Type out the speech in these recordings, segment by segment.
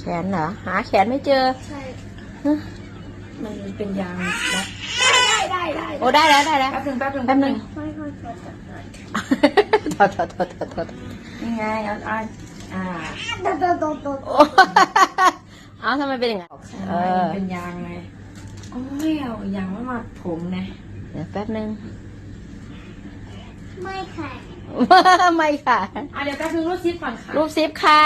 แขนเหรอ หาแขนไม่เจอ ใช่ฮะมันเป็นยางนะได้ได้ได้โอ้ได้แล้วได้แล้วแป๊บนึงแป๊บนึงแป๊บนึงไม่ค่อยเกิดจากไหนถอดถอดถอดถอดถอดนี่ไงเอาเอาอ่าโดดโดดโดดโดดโอ้เอาทำไมเป็นอย่างนั้นเออมันเป็นยางไงโอ้ยเอายางมามัดผมนะเดี๋ยวแป๊บนึง ไม่ค่ะไม่ค่ะ อะเดี๋ยวแป๊บนึงรูดซิปก่อนค่ะรูปซิปค่ะ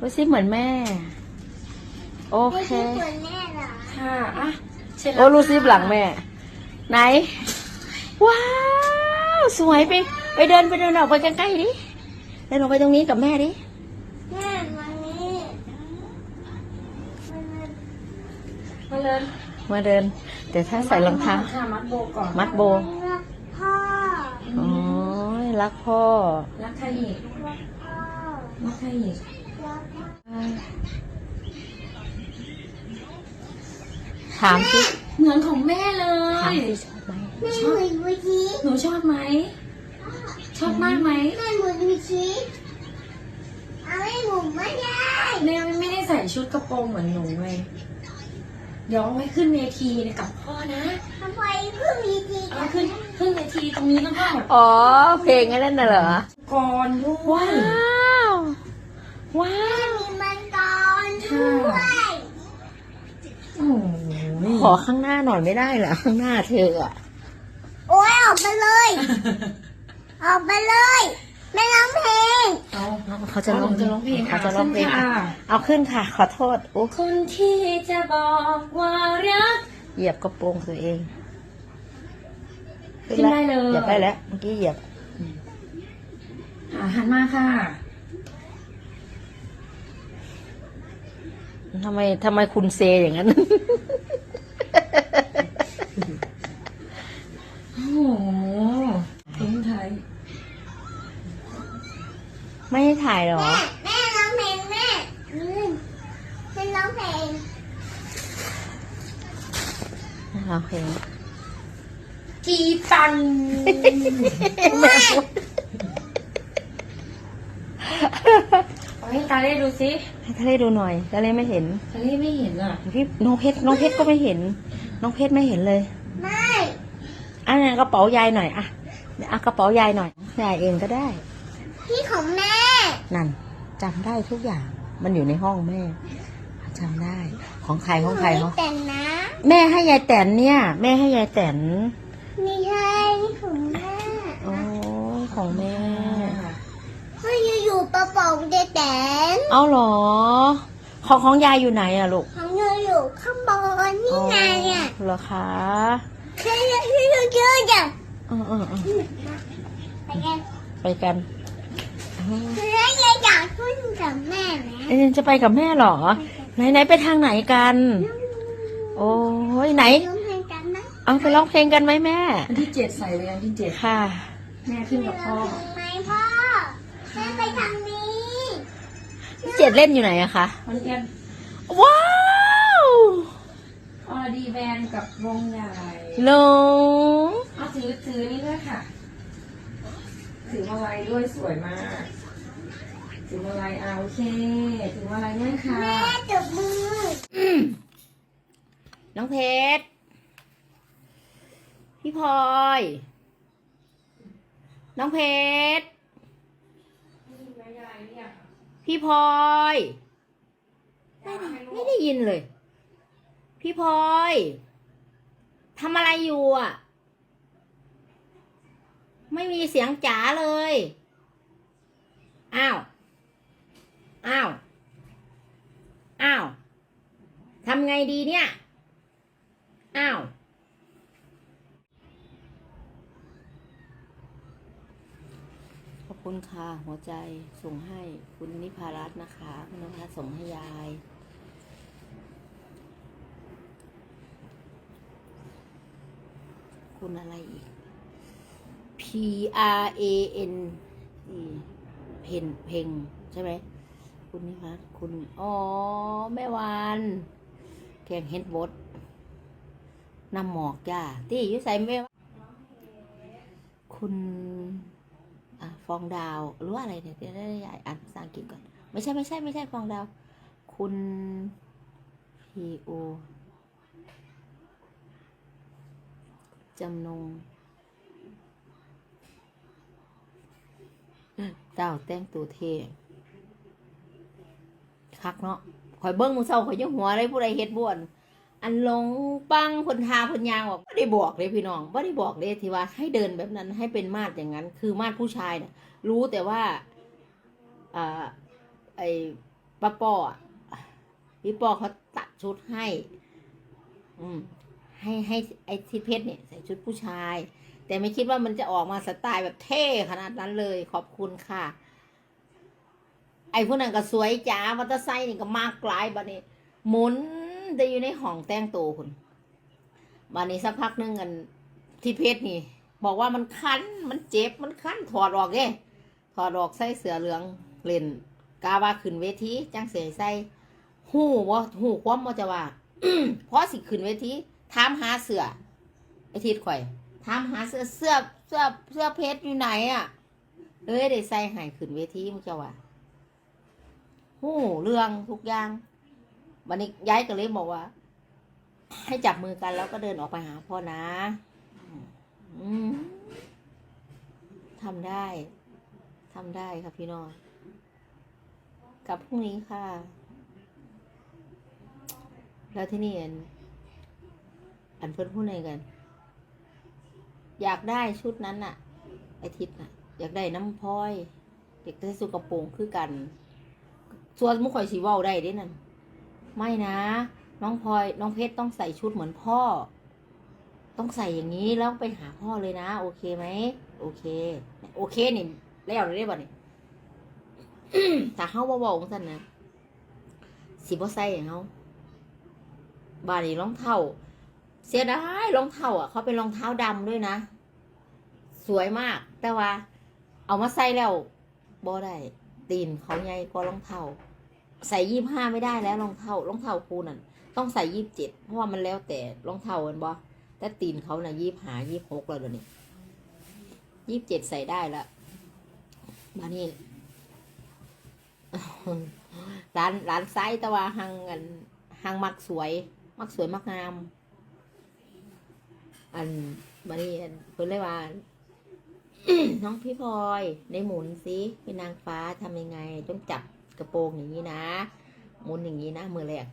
รูปซิปเหมือนแม่ โอไม่เค ใช่ตัวแม่เหรอค่ะอะเช็ดแล้วโอ้รูปซิปหลังแม่ ไหน ว้าว สวยไป ไปเดินไปเดินออกไปใกล้ๆดิเดินออกไปตรงนี้กับแม่ดิ แม่วันนี้มันมันมาเลยมาเดินเดี๋ยวถ้าใส่รองเท้า ค่ะมัดโบก่อน มัดโบรักพ่อโอ้ย รักพ่อ รักใครอีกรักพ่อรักใครอีกรักพ่อถามสิเหมือนของแม่เลถามย สิชอบไหมแม่เหมือนวิชีหนูชอบไหม ชอบมากไหมแม่เหมือนวิชีเอาไม่หมุนไม่ได้แม่ไม่ได้ใส่ชุดกระโปรงเหมือนหนูเลย เดี๋ยวเอาไว้ขึ้นเวทีกับพ่อนะทำไมเพิ่งมีทีเอาขึ้นขึ้นเวทีตรงนี้แล้วก็อ๋อ เพลงไอ้นั่นน่ะเหรอ ก่อนด้วว้ายวว้าแม่วมีมังกรด้วย โอ้ยขอข้างหน้าหน่อยไม่ได้เหรอข้างหน้าเธออะโอ้ยออกไปเลย ออกไปเลย ไม่ร้องเพลง เอา เขาจะร้องจะร้องเพลงเขาจะร้องเพลงขึ้นอะค่ะเอาขึ้นค่ะ ขอโทษโอ้คนที่จะบอกว่ารัก เหยียบกระโปรงตัวเองขึ้นได้เลยเหยียบได้แล้วเมื่อกี้เหยียบอะหันมาค่ะทำไมทำไมคุณเซอย่างนั้นโอ้โหทิ้งไทย ไม่ให้ถ่ายเหรอ แม่แม่ร้องเพลงแม่อืมฉันร้องเพลงโอเคกีตันแม่พูดเอาให้ตาเล่ดูสิให้ทะเลดูหน่อยทะเลไม่เห็นตาเล่ไม่เห็นอะพี่น้องเพชรน้องเพชรก็ไม่เห็น น้องเพชรไม่เห็นเลยไม่อะงั้นกระเป๋ายายหน่อยอะเดี๋ยวเอากระเป๋ายายหน่อยยายเองก็ได้ พี่ของแม่ นั่นจำได้ทุกอย่าง มันอยู่ในห้องแม่จำได้ ของใครของใครไม่เขาแต่งนะ แม่ให้ยายแตนเนี่ย แม่ให้ยายแตนไม่ใช่นี่ของแม่โอ้ยของแม่เฮ้ยอยู่ๆประป๋องเดแต่งเอาเหรอ ของของยายอยู่ไหนอะลูก ของหนูอยู่ข้างบนนี่ไงอะอ๋อเหรอคะเฮ้ยเฮ้ยเฮ้ยเฮ้ยเฮ้ยเออเออเออไปกัน ไปกัน อ๋อเฮ้ยยายอยากขึ้นกับแม่ไหมเอ้ยจะไปกับแม่เหรอ ไหนไหนไปทางไหนกัน โอ้ยไหนร้องเพลงกันนะเอาไปร้องเพลงกันไหมแม่ อันที่เจ็ดใส่เลยอันที่เจ็ดค่ะ แม่ขึ้นกับพ่อ ไหมพ่อแม่ไปทางนี้พี่เจ็ดเล่นอยู่ไหนอะคะมันเอียนว้าวออดีแบนกับวงใหญ่ลงเอาถือถือนี่ด้วยค่ะ ถือมาลัยด้วยสวยมาก ถือมาลัยอ่าโอเคถือมาลัยด้วยค่ะ แม่จับมือน้องเพชร พี่พลอย น้องเพชร พี่พลอยไม่ได้ไม่ได้ยินเลย พี่พลอยทำอะไรอยู่อะ ไม่มีเสียงจ๋าเลย อ้าว อ้าว อ้าวทำไงดีเนี่ย อ้าว ขอบคุณค่ะ หัวใจส่งให้คุณนิพารัตน์นะคะ คุณนภัสส่งให้ยาย คุณอะไรอีก P R A N เพนเพงใช่ไหม คุณนิพัฒน์คุณ อ๋อ แม่วานแกงเฮ็ดบดน้ำหมอกจ้าที่อยู่ใส่แม่วานคุณฟองดาวหรือว่าอะไรเนี่ยเดี๋ยวได้ยายอ่านภาษาอังกฤษก่อน ไม่ใช่ไม่ใช่ไม่ใช่ฟองดาว คุณ P O จำนงเต้าแต่งตัวเท่ คักเนาะคอยเบิ้งมือเศร้าคอยยังหัวเลยผู้ใดเฮ็ดบ่วนอันลงปังพนทาพนยางบอกไม่ได้บอกเลยพี่น้องไม่ได้บอกเลยที่ว่าให้เดินแบบนั้นให้เป็นมาดอย่างนั้น คือมาดผู้ชายเนี่ยรู้แต่ว่าอ่าไอ้ป้าป้อพี่ป้อเขาตัดชุดให้ อืมให้ให้ไอ้ที่เพชรเนี่ยใส่ชุดผู้ชาย แต่ไม่คิดว่ามันจะออกมาสไตล์แบบเท่ขนาดนั้นเลย ขอบคุณค่ะ อ้พวกนั้นก็สวยจ้ามอเตอร์ไซค์นี่ก็มากกลายบัดนี้ หมุนได้อยู่ในห้องแต่งตัวคุณบัดนี้สักพักหนึงกันที่เพชรนี่ บอกว่ามันคันมันเจ็บมันคันถอดออกเด้ถอดออกใส่เสือเหลืองเล่นกาว่าขึ้นเวทีจังเสียใส่หูว่าหูความว่าจะว่าเพราะสิขึ้นเวทีถามหาเสือไอทิดข่อยถามหาเสื้อเสื้อเสื้อเสื้อเพชรอยู่ไหนอะเอ้ยได้ใส่หายขึ้นเวทีมึงจะว่า หูเรื่องทุกอย่างวันนี้ย้ายก็เลยบอกว่า ให้จับมือกันแล้วก็เดินออกไปหาพ่อนะอทำได้ทำได้ค่ะพี่น้องกับพรุ่งนี้ค่ะ แล้วที่นี่อันอันเพื่อนพูดอะไรกัน อยากได้ชุดนั้นน่ะ ไอทิศน่ะ อยากได้น้ำพลอย เด็กได้สุกระโปรงคือกัน ส่วนมุข่อยสีว่าได้เด้นั่นไม่นะ น้องพลอยน้องเพชรต้องใส่ชุดเหมือนพ่อ ต้องใส่อย่างนี้แล้วไปหาพ่อเลยนะ โอเคไหมโอเค โอเคนี่แล้วเลยได้บ่นี่ถ้าเฮาบ่เว้าจังซั่นนะสิบ่ใส่ให้เฮาบาดนี้รองเท้าเสียดายรองเท้าอะ เขาเป็นรองเท้าดำด้วยนะ สวยมาก แต่ว่า เอามาใส่แล้วบ่ได้ ตีนเขาใหญ่กว่ารองเท้าใส่ยี่ห้าไม่ได้แล้วรองเท้ารองเท้าคูนั่นต้องใส่ยี่สิบเจ็ดเพราะว่ามันแล้วแต่รองเท้ามันบ่แต่ตีนเขาน่ะยี่ห้ายี่หกแล้วเดี๋ยวนี้ยี่สิบเจ็ดใส่ได้ละมานี่ร้านร้านไซส์ต่ว่าหังอันหังมักสวย มักสวยมักงาม อันมานี่อันเพิ่นเลยว่า น้องพี่พลอยในหมุนสิเป็นนางฟ้าทำยังไง ต้องจับกระโปรงอย่างนี้นะ หมุนอย่างนี้นะ มือแรก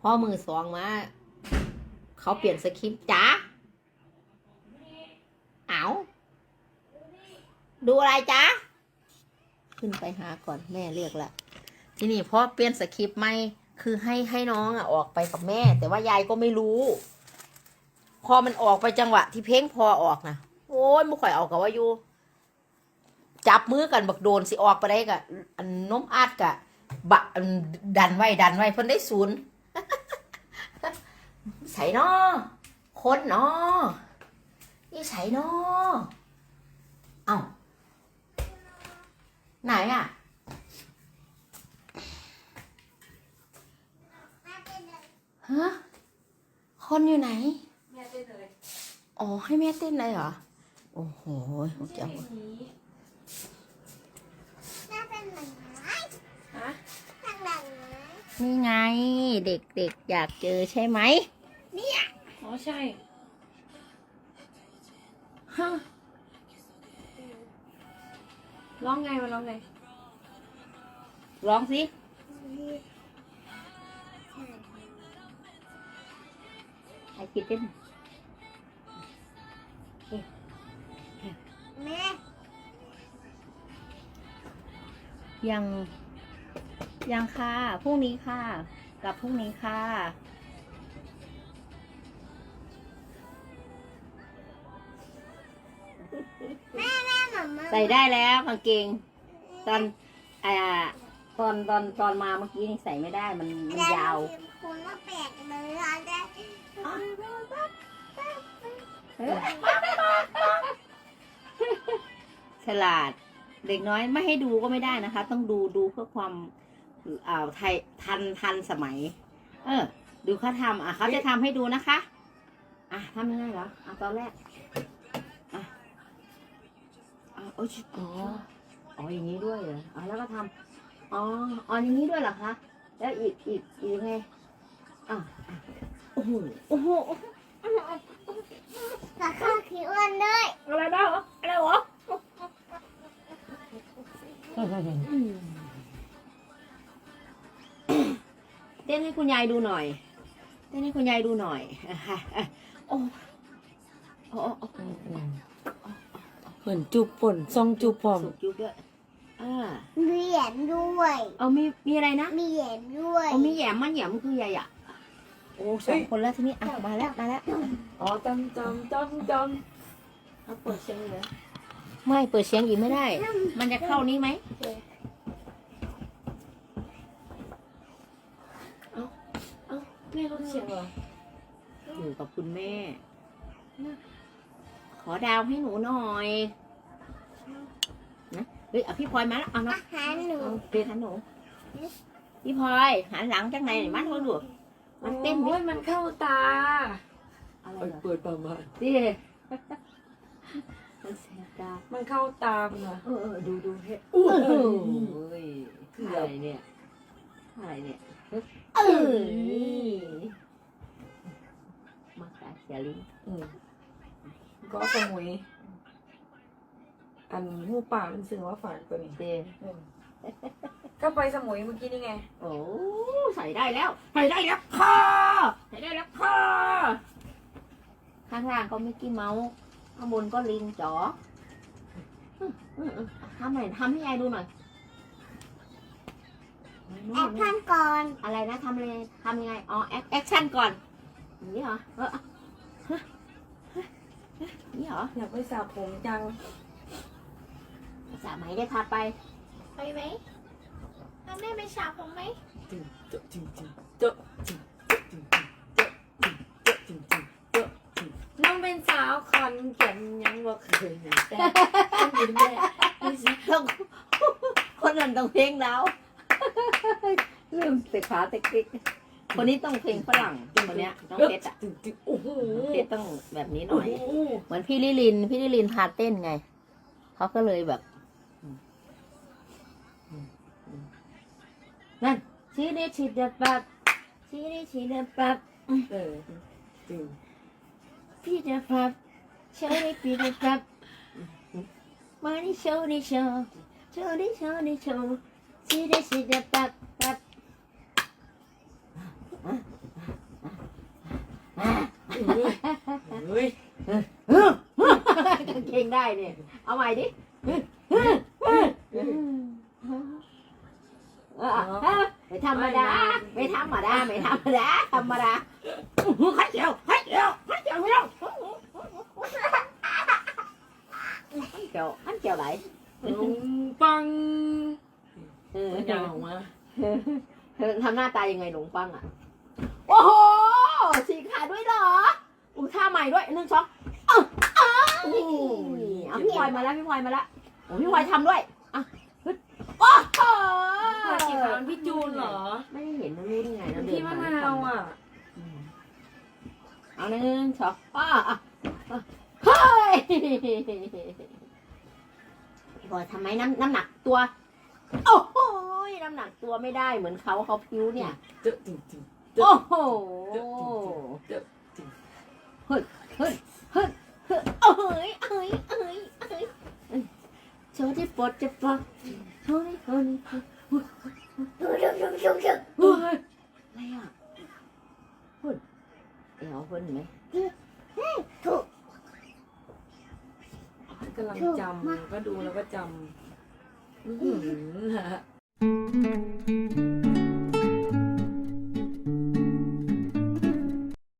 พ่อมือสองมาเขาเปลี่ยนสคริปต์จ้าเอาดูอะไรจ้าขึ้นไปหาก่อนแม่เรียกละทีนี้พ่อเปลี่ยนสคริปต์ไม่คือให้ให้น้องอะออกไปกับแม่ แต่ว่ายายก็ไม่รู้ พอมันออกไปจังหวะ ที่เพ่งพอออกนะ โอ้ยมุข่อยเอากับว่าอยู่ จับมือกันบักโดนสิออกไปได้กะอันน้มอาดกะบะอันดันไว้ดันไว้เพิ่นได้ศูนย์ใส่นอคนนอนี่ใส่นอเอ้าไหนอะฮะคนอยู่ไหน แม่เต้นเลย อ๋อ ให้แม่เต้นเลยเหรอ โอ้โหผมจะเอานี้แม่เป็นหนังไม้ฮะทางหลังไม้นี่ไง เด็กๆอยากเจอใช่ไหมอ๋อใช่ฮะร้องไงมาร้องไง ร้องสิไอคิดเต้น ยังยังค่ะพรุ่งนี้ค่ะกลับพรุ่งนี้ค่ะแม่แม่หมามาใส่ได้แล้วกางเกงตอนอ่าตอนตอนตอนมาเมื่อกี้นี่ใส่ไม่ได้มันมันยาวคุณมาแปลกเลยอะได้ฉลาด เด็กน้อยไม่ให้ดูก็ไม่ได้นะคะ ต้องดูดูเพื่อความอ่าไทยทันทันสมัย เออ ดูเขาทำอะเขาจะทำให้ดูนะคะ อะทำยังไงเหรออะตอนแรกอะอะโอ้ยอ๋ออ๋ออย่างนี้ด้วยเหรออ๋อแล้วก็ทำอ๋ออ๋ออย่างนี้ด้วยเหรอคะแล้วอีกอีกอีกยังไงอะอะโอ้โหโอ้โหกับข้าวขี้อ้วนด้วยอะไรบ้างเหรออะไรเหรอ เต้นให้คุณยายดูหน่อย เต้นให้คุณยายดูหน่อยอะค่ะอะโอ้โอ้โอ้โอ้เหมือนจูบป่นซองจูบปอมสุกยุบด้วยอ่ามีแหยมด้วยเอามีมีอะไรนะมีแหยมด้วยเอามีแหยมมันแหยมคือใหญ่อะโอ้สองคนแล้วทีนี้อะมาแล้วมาแล้วอ๋อจำจำจำจำเอาเปิดเสียงเลย ไม่เปิดเสียงอีกไม่ได้ มันจะเข้านี้ไหมเอาเอาแม่ลดเสียงเหรออยู่กับคุณแม่ ขอดาวให้หนูหน่อยนะเฮ้ยเอาพี่พลอยมาแล้วเอานะอาหารหนูเอาเปลี่ยนหันหนูพี่พลอยหันหลังจากไหนมาโทรดูมันเต้นดิโอ้ยมันเข้าตา อะไรเปิดเหรอเปิดประมาณดิมัน เสียตามันเข้าตาคุณเหรอเออเออดูดูเฮ้ยอู้โอ้หูโหอะไรเนี่ยอะไรเนี่ยเอเอ้อยมาขายเสียลิงอืมก็สมุยอันหูป่ามันสื่อว่าฝากตัวนี้เดอืมก็ไปสมุยเมื่อกี้นี่ไง โอ้ใส่ได้แล้ว ใส่ได้แล้วค่ะใส่ได้แล้วค่ะข้างล่างก็มิกกี้เมาส์ข้างบนก็ลิงจ๋ออืมอืมอืม ทำหน่อยทำให้ยายดูหน่อยแอคชั่นก่อน อะไรนะทำเลยทำยังไง อ๋อ แอคแอคชั่นก่อนอย่างนี้เหรอเออฮะฮะอย่างนี่เหรอ อยากไปสระผมจังสระไหมได้ทาไป ไปไหมเอาแม่ไปฉาบผมไหมจึงเจาะจึงจึงเจาะจึงจึงจึงจึงเจาะจึงจึงเจาะจึงน้องเป็นสาวคอนแก่นยังบ่เคยนะแต่ยิ้มแย้มต้องคนนั้นต้องเพลงแล้วลืมแต่ขาเต็กๆคนนี้ต้องเพลงฝรั่งคนเนี้ยต้องเพชรอะจึงจึงโอ้โหเพชรต้องแบบนี้หน่อย เหมือนพี่ลิลิน พี่ลิลินพาเต้นไงเขาก็เลยแบบนั่นชีดิชีเดปับชีดิชีเดปับเออจึงพี่เดปับ เชอรี่พี่เดปับมาดิโชว์ดิโชว์โชว์ดิโชว์ดิโชว์ชีดิชีเดปับปับเฮ้ยกางเกงได้เนี่ย เอาใหม่ดิไม่ธรรมดา ไม่ธรรมดา ไม่ธรรมดา ธรรมดาขัดเจียวขัดเจียวขัดเจียวไม่ต้องเจียวขัดเจียวไหนลุงปังเออมันยาวออกมาเธอทำหน้าตายังไงหลงปังอะ โอ้โหสีขาด้วยเหรออู้ท่าใหม่ด้วยหนึ่งสองเอ้าเอ้าเอาพี่พลอยมาแล้วพี่พลอยมาแล้วโอ้พี่พลอยทำด้วยอะฮึดโอ้โหสีขาวพี่จูนเหรอ ไม่ได้เห็นนะรู้ได้ไงนะเดิพี่นมะมนาวอะอืมเอาหนึ่งสองอะอะอะเฮ้ย พลอยทำไมน้ำน้ำหนักตัว โอ้โหน้ำหนักตัวไม่ได้เหมือนเขาเขาพิ้วเนี่ย เจอจึงจึงโอ้โห เฮ้ย เฮ้ย เฮ้ย เฮ้ยเอ้ยเอ้ยเอ้ยเอ้ยโชว์ที่ปวดจะปวดโชว์ที่โชว์ที่ดูดูดูดูดูเฮ้ยอะไรอะพุ่นเอ๋อพุ่นไหมถูก กำลังจำก็ดูแล้วก็จำ อืม